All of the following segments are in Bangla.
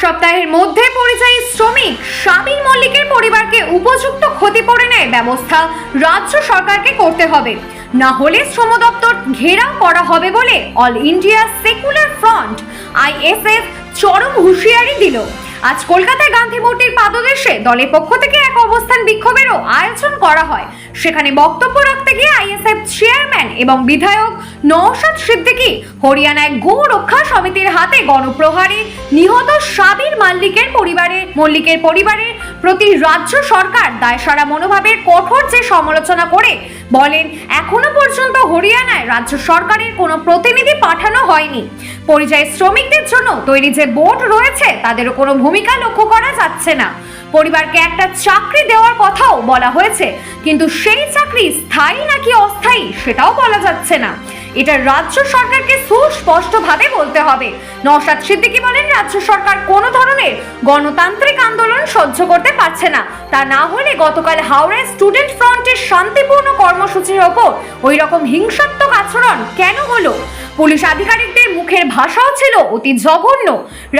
সপ্তাহের মধ্যে পরিযায়ী শ্রমিক সাবির মল্লিকের পরিবারকে উপযুক্ত ক্ষতিপূরণের ব্যবস্থা রাজ্য সরকারকে করতে হবে। না হলে শ্রম দপ্তর ঘেরাও করা হবে বলে all India secular front ISF চরম হুঁশিয়ারি দিল। আজ কলকাতায় গান্ধী মূর্তির পাদদেশে দলের পক্ষ থেকে এক অবস্থান বিক্ষোভেরও আয়োজন করা হয়। সেখানে বক্তব্য রাখতে গিয়ে আইএসএফ চেয়ারম্যান এবং বিধায়ক নওশাদ সিদ্দিকী হরিয়ানায় গো রক্ষা সমিতির হাতে গণপ্রহারে নিহত সাবির মাল্লিকের পরিবারে মল্লিকের পরিবারের প্রতি রাজ্য সরকার দায়সারা মনোভাবের কঠোর যে সমালোচনা করে বলেন, এখনও পর্যন্ত হরিয়ানায় রাজ্য সরকারের কোনো প্রতিনিধি পাঠানো হয়নি। পরিযায়ী শ্রমিকদের জন্য তৈরি যে বোর্ড রয়েছে, তাদেরও কোনো ভূমিকা লক্ষ্য করা যাচ্ছে না। পরিবারকে একটা চাকরি দেওয়ার কথাও বলা হয়েছে, কিন্তু সেই চাকরি স্থায়ী নাকি অস্থায়ী সেটাও বলা যাচ্ছে না। এটা রাজ্য সরকারকে সুস্পষ্টভাবে বলতে হবে। নওশাদ সিদ্দিকী বলেন, রাজ্য সরকার কোনো ধরনের গণতান্ত্রিক আন্দোলন সহ্য করতে পারছে না। তা না হলে গতকাল হাওড়ায় স্টুডেন্ট ফ্রন্টের শান্তিপূর্ণ কর্মসূচির ওপর ওই রকম হিংসাত্মক আচরণ কেন হলো? পুলিশ আধিকারিকদের মুখের ভাষাও ছিল অতি জঘন্য।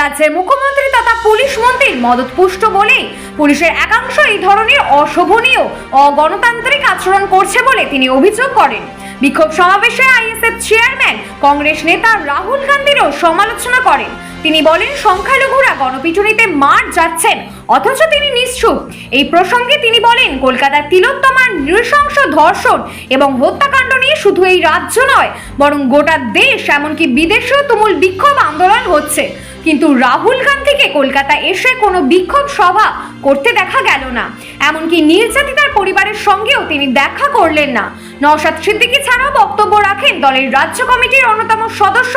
রাজ্যের মুখ্যমন্ত্রী তথা পুলিশ মন্ত্রীর মদতপুষ্ট বলেই পুলিশের একাংশ এই ধরনের অশোভনীয়, অগণতান্ত্রিক আচরণ করছে বলে তিনি অভিযোগ করেন। বিক্ষোভ সমাবেশে আইএসএফ চেয়ারম্যান কংগ্রেস নেতা রাহুল গান্ধীরও সমালোচনা করেন। তিনি বলেন, সংখ্যালঘুরা গণপিটুনিতে মার যাচ্ছেন, অথচ তিনি নিশ্চুপ। এই প্রসঙ্গে তিনি বলেন, কলকাতার তিলোত্তমার নৃশংস ধর্ষণ এবং হত্যাকাণ্ড নিয়ে শুধু এই রাজ্য নয়, বরং গোটা দেশ, এমনকি বিদেশেও তুমুল বিক্ষোভ আন্দোলন হচ্ছে। কিন্তু রাহুল গান্ধীকে কলকাতা এসে কোনো বিক্ষোভ সভা করতে দেখা গেল না। এমনকি নির্যাতিতার পরিবারের সঙ্গেও তিনি দেখা করলেন না। নওশাদ সিদ্দিকী ছাড়াও বক্তব্য রাখেন দলের রাজ্য কমিটির অন্যতম সদস্য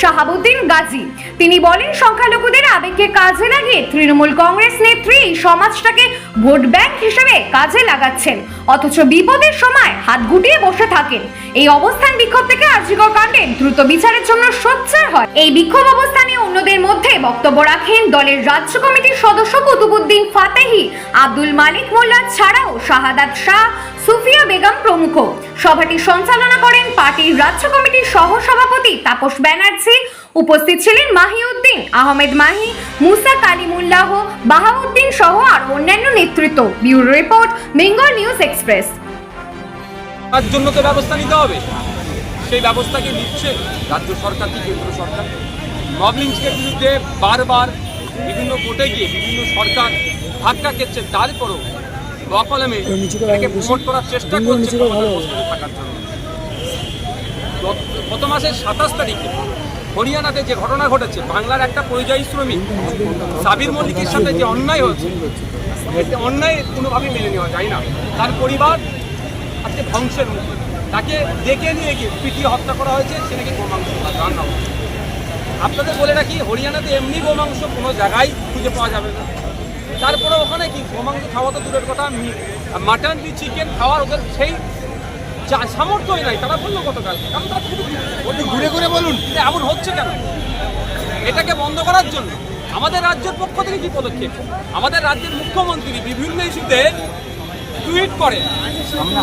শাহাবুদ্দিন গাজী। তিনি বলেন, সংখ্যালঘুদের আবেগকে কাজে লাগিয়ে তৃণমূল কংগ্রেস নেত্রী এই সমাজটাকে ভোট ব্যাংক হিসেবে কাজে লাগাচ্ছেন। অথচ বিপদের সময় হাত গুটিয়ে বসে থাকেন। এই অবস্থান বিক্ষোভ থেকে আর্যিকর কাণ্ডে দ্রুত বিচারের জন্য সোচ্চার হয়। এই বিক্ষোভ অবস্থানে অন্যদের মধ্যে বক্তব্য রাখেন দলের রাজ্য কমিটির সদস্য কুতুবুদ্দিন ফাতেহি, আব্দুল মালিক মোল্লা ছাড়াও শাহাদাত শাহ, সুফিয়া বেগম প্রমুখ। সভাটি সঞ্চালনা করেন পার্টির রাজ্য কমিটির সহ সভাপতি তাপস ব্যানার্জি। উপস্থিত ছিলেন মাহিউদ্দিন, আহমেদ মাহি, মুসা কালিমুল্লাহ, বাহাউদ্দিন সহ আর অন্যান্য নেতৃত্ব। Bureau report, Bengal news express. তার জন্য তো ব্যবস্থা নিতে হবে। সেই ব্যবস্থাকে নিচ্ছে রাজ্য সরকার কি কেন্দ্র সরকার? মবলিংসের বিরুদ্ধে বারবার বিভিন্ন কোর্টে গিয়ে বিভিন্ন সরকার ধাক্কা খেচ্ছে তারপরও বকলমে তাকে প্রমোট করার চেষ্টা করছে থাকার জন্য। গত- মাসের সাতাশ তারিখে হরিয়ানাতে যে ঘটনা ঘটেছে বাংলার একটা পরিযায়ী শ্রমিক সাবির মল্লিকের সাথে যে অন্যায় হয়েছে এতে অন্যায় কোনোভাবে মেনে নেওয়া যায় না। তার পরিবার আজকে ধ্বংসের মুখে। তাকে ডেকে নিয়ে গিয়ে পিটিয়ে হত্যা করা হয়েছে সে নাকি গোমাংস রান্না হচ্ছে আপনাদের বলে রাখি হরিয়ানাতে এমনি গোমাংস কোনো জায়গায় খুঁজে পাওয়া যাবে না। তারপরে ওখানে কি গোমাংস খাওয়া তো দূরের কথা মাটন কি চিকেন খাওয়ার ওদের সেই সামর্থ্যই নাই তারা বলল গতকাল। কারণ তারা ঘুরে ঘুরে বলুন। এমন হচ্ছে কেন? এটাকে বন্ধ করার জন্য আমাদের রাজ্যের পক্ষ থেকে কি পদক্ষেপ? আমাদের রাজ্যের মুখ্যমন্ত্রী বিভিন্ন ইস্যুতে টুইট করে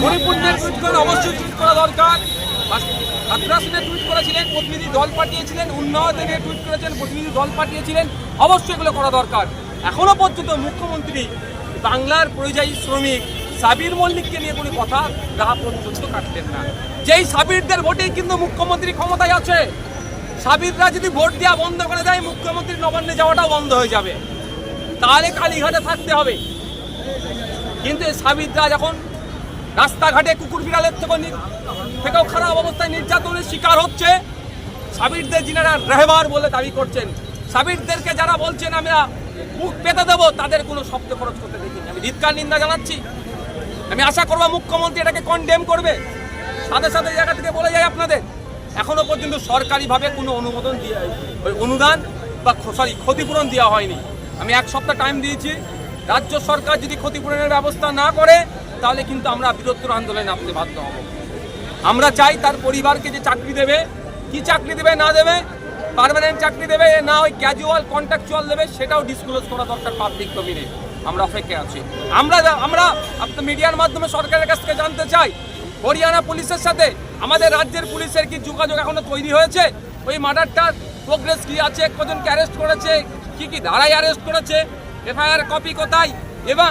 হরিপুণ্যের টুইট করে অবশ্যই টুইট করা দরকার। খাদ্রাসনে টুইট করেছিলেন প্রতিনিধি দল পাঠিয়েছিলেন উন্নয়নে টুইট করেছেন প্রতিনিধি দল পাঠিয়েছিলেন অবশ্যই এগুলো করা দরকার। এখনও পর্যন্ত মুখ্যমন্ত্রী, বাংলার পরিযায়ী শ্রমিক সাবির মল্লিককে নিয়ে কোনো কথা গা পর্যন্ত কাটতেন না। যেই সাবিরদের ভোটেই কিন্তু মুখ্যমন্ত্রী ক্ষমতায় আছে, সাবিররা যদি ভোট দেওয়া বন্ধ করে দেয়, মুখ্যমন্ত্রী নবান্নে যাওয়াটাও বন্ধ হয়ে যাবে। তাহলে কালীঘাটে থাকতে হবে। কিন্তু এই সাবিররা যখন রাস্তাঘাটে কুকুর বিড়ালের থেকে থেকেও খারাপ অবস্থায় নির্যাতনের শিকার হচ্ছে, সাবিরদের যিনারা রেহবার বলে দাবি করছেন, সাবিরদেরকে যারা বলছেন, আমরা মুখ পেতে দেবো, তাদের কোনো শব্দ খরচ করতে দেখিনি। আমি ধিৎকার নিন্দা জানাচ্ছি। আমি আশা করব মুখ্যমন্ত্রী এটাকে কন্ডেম করবে। সাথে সাথে জায়গা থেকে বলে যায় আপনাদের, এখনও পর্যন্ত সরকারিভাবে কোনো অনুমোদন দিয়ে ওই অনুদান বা সরি ক্ষতিপূরণ দেওয়া হয়নি। আমি এক সপ্তাহ টাইম দিয়েছি। রাজ্য সরকার যদি ক্ষতিপূরণের ব্যবস্থা না করে, তাহলে কিন্তু আমরা বৃহত্তর আন্দোলনে নামতে বাধ্য হব। আমরা চাই তার পরিবারকে যে চাকরি দেবে, কি চাকরি দেবে, না দেবে পার্মানেন্ট চাকরি দেবে না ওই ক্যাজুয়াল কন্ট্রাকচুয়াল দেবে, সেটাও ডিসক্লোজ করা দরকার পাবলিক ডোমিনে আমরা অপেক্ষায় আছি। আমরা আমরা আপনার মিডিয়ার মাধ্যমে সরকারের কাছ থেকে জানতে চাই, হরিয়ানা পুলিশের সাথে আমাদের রাজ্যের পুলিশের কি যোগাযোগ এখনও তৈরি হয়েছে? ওই মার্ডারটার প্রোগ্রেস কি আছে? কজনকে অ্যারেস্ট করেছে? কি কি ধারায় অ্যারেস্ট করেছে? এফআইআর কপি কোথায়? এবং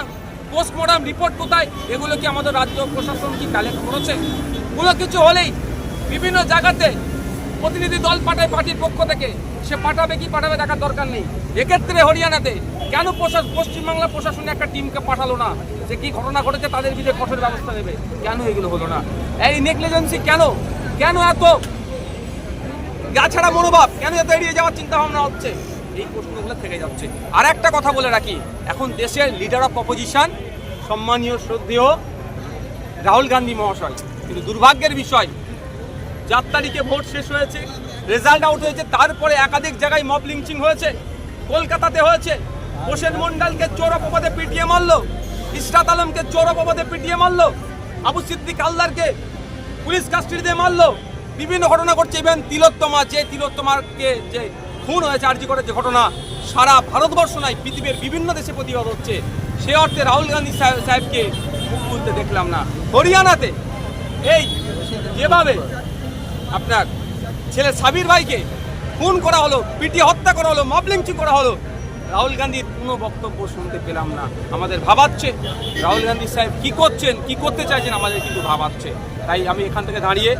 পোস্টমর্টম রিপোর্ট কোথায়? এগুলো কি আমাদের রাজ্য প্রশাসন কি কালেক্ট করেছে? কোনো কিছু হলেই বিভিন্ন জায়গাতে প্রতিনিধি দল পাঠায় পার্টির পক্ষ থেকে। সে পাঠাবে কি পাঠাবে দেখার দরকার নেই। এক্ষেত্রে হরিয়ানাতে কেন প্রশাসন পশ্চিমবাংলা প্রশাসনে একটা টিমকে পাঠালো না? যে কি ঘটনা ঘটেছে তাদের বিরুদ্ধে কঠোর ব্যবস্থা নেবে? কেন এগুলো হলো না? এই নেগলিজেন্সি কেন? কেন এত গা ছাড়া মনোভাব? কেন এত এড়িয়ে যাওয়ার চিন্তা ভাবনা হচ্ছে? এই প্রশ্নগুলো থেকে যাচ্ছে। আর একটা কথা বলে রাখি। এখন দেশের লিডার অফ অপোজিশন সম্মানীয়, শ্রদ্ধেয় রাহুল গান্ধী মহাশয়। কিন্তু দুর্ভাগ্যের বিষয় চার তারিখে ভোট শেষ হয়েছে রেজাল্ট আউট হয়েছে, তারপরে একাধিক জায়গায় মব লিঞ্চিং হয়েছে, কলকাতাতে হয়েছে। হোসেন মন্ডলকে চোর অপবাদে পিটিয়ে মারলো, ইশরাত আলমকে চোর অপবাদে পিটিয়ে মারলো, আবু সিদ্দিক আল্লাহকে পুলিশ কাস্টডিতে মারলো। বিভিন্ন ঘটনা ঘটছে ইভেন তিলোত্তমা যে তিলোত্তমাকে যে খুন হয়েছে, আর্জি করে যে ঘটনা, সারা ভারতবর্ষ নয়, পৃথিবীর বিভিন্ন দেশে প্রতিবাদ হচ্ছে। সে অর্থে রাহুল গান্ধী সাহেবকে মুখ দেখলাম না। হরিয়ানাতে, এই, যেভাবে আপনার ছেলে সাবির ভাইকে খুন করা হলো, পিটি হত্যা করা হলো, মবলিংচি করা হলো। রাহুল গান্ধীর কোনো বক্তব্য শুনতে পেলাম না। আমাদের ভাবাচ্ছে। রাহুল গান্ধী সাহেব কি করছেন, কি করতে চাইছেন আমাদের কিন্তু ভাবাচ্ছে। তাই আমি এখান থেকে দাঁড়িয়ে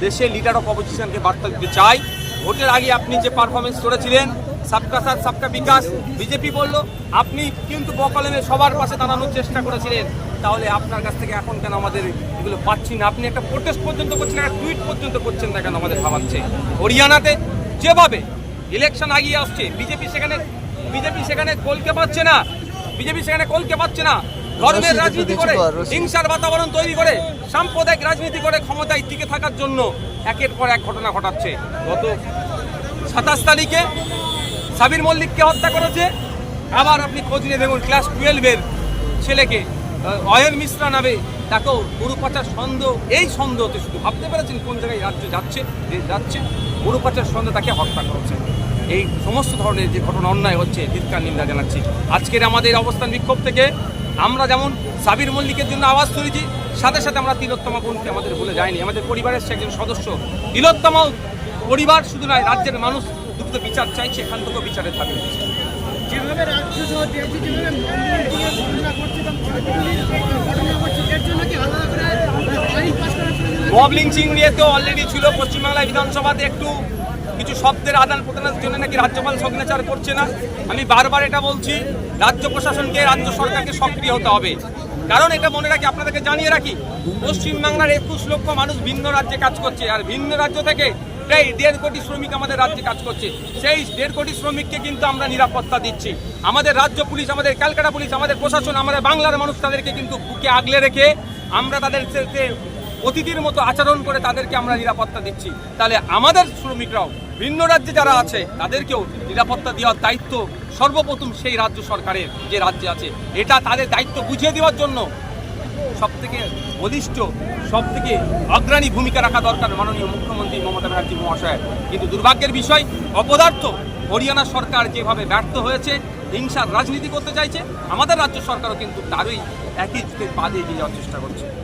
দেশের লিডার অফ অপোজিশনকে বার্তা দিতে চাই। ভোটের আগে আপনি যে পারফরমেন্স করেছিলেন সবকা সাথ সবকা বিকাশ। বিজেপি বলল আপনি কিন্তু বকলমে সবার পাশে দাঁড়ানোর চেষ্টা করেছিলেন। তাহলে আপনার কাছ থেকে এখন কেন আমাদের এগুলো পাচ্ছি না? আপনি একটা প্রোটেস্ট পর্যন্ত করছেন একটা টুইট পর্যন্ত করছেন না কেন আমাদের ভাবাচ্ছে হরিয়ানাতে যেভাবে ইলেকশন আগিয়ে আসছে বিজেপি সেখানে বিজেপি সেখানে কলকে পাচ্ছে না। বিজেপি সেখানে কলকে পাচ্ছে না। ধর্মের রাজনীতি করে। হিংসার বাতাবরণ তৈরি করে সাম্প্রদায়িক রাজনীতি করে ক্ষমতায় টিকে থাকার জন্য একের পর এক ঘটনা ঘটাচ্ছে। গত সাতাশ তারিখে সাবির মল্লিককে হত্যা করেছে। আবার আপনি খোঁজ নিয়ে দেখুন ক্লাস টুয়েলভের ছেলেকে অয়ন মিশ্রা নামে তাকেও গরু পাচার সন্দেহ এই সন্দেহতে শুধু ভাবতে পেরেছেন কোন জায়গায় রাজ্য যাচ্ছে, দেশ যাচ্ছে? গরু পাচার সন্দেহ তাকে হত্যা করেছে এই সমস্ত ধরনের যে ঘটনা, অন্যায় হচ্ছে ধিৎকার নিন্দা জানাচ্ছি। আজকের আমাদের অবস্থান বিক্ষোভ থেকে আমরা যেমন সাবির মল্লিকের জন্য আওয়াজ তুলেছি, সাথে সাথে আমরা তিলোত্তমা বোনকে আমাদের ভুলে যায়নি আমাদের পরিবারের সে একজন সদস্য। তিলোত্তমা পরিবার শুধু নয়, রাজ্যের মানুষ দ্রুত বিচার চাইছে এখান থেকেও বিচারের দাবি যেভাবে রাজ্য সহ দেশে যেভাবে মন্দিরের ঘটনা ঘটছে ঘটনা ঘটছে এর জন্য কি আলাদা করে আইন পাস করার মব লিঞ্চিং নিয়ে তো অলরেডি ছিল পশ্চিমবাংলা বিধানসভাতে একটু কিছু শব্দের আদান প্রদানের জন্য নাকি রাজ্যপাল সিগনেচার করছে না। আমি বারবার এটা বলছি রাজ্য প্রশাসনকে রাজ্য সরকারকে সক্রিয় হতে হবে। কারণ এটা মনে রাখি আপনাদেরকে জানিয়ে রাখি পশ্চিমবাংলার একুশ লক্ষ মানুষ ভিন্ন রাজ্যে কাজ করছে আর ভিন্ন রাজ্য থেকে প্রায় দেড় কোটি শ্রমিক আমাদের রাজ্যে কাজ করছে। সেই দেড় কোটি শ্রমিককে কিন্তু আমরা নিরাপত্তা দিচ্ছি। আমাদের রাজ্য পুলিশ, আমাদের ক্যালকাটা পুলিশ, আমাদের প্রশাসন, আমাদের বাংলার মানুষ তাদেরকে কিন্তু বুকে আগলে রেখে আমরা তাদের অতিথির মতো আচরণ করে তাদেরকে আমরা নিরাপত্তা দিচ্ছি। তাহলে আমাদের শ্রমিকরাও, ভিন্ন রাজ্যে যারা আছে, তাদেরকেও নিরাপত্তা দেওয়ার দায়িত্ব সর্বপ্রথম সেই রাজ্য সরকারের যে রাজ্যে আছে। এটা তাদের দায়িত্ব বুঝিয়ে দেওয়ার জন্য সব থেকে বলিষ্ঠ সব থেকে অগ্রণী ভূমিকা রাখা দরকার মাননীয় মুখ্যমন্ত্রী মমতা ব্যানার্জি মহাশয় কিন্তু দুর্ভাগ্যের বিষয়, অপদার্থ হরিয়ানা সরকার যেভাবে ব্যর্থ হয়েছে, হিংসার রাজনীতি করতে চাইছে, আমাদের রাজ্য সরকারও কিন্তু তারই একই পা দিয়ে যাওয়ার চেষ্টা করছে।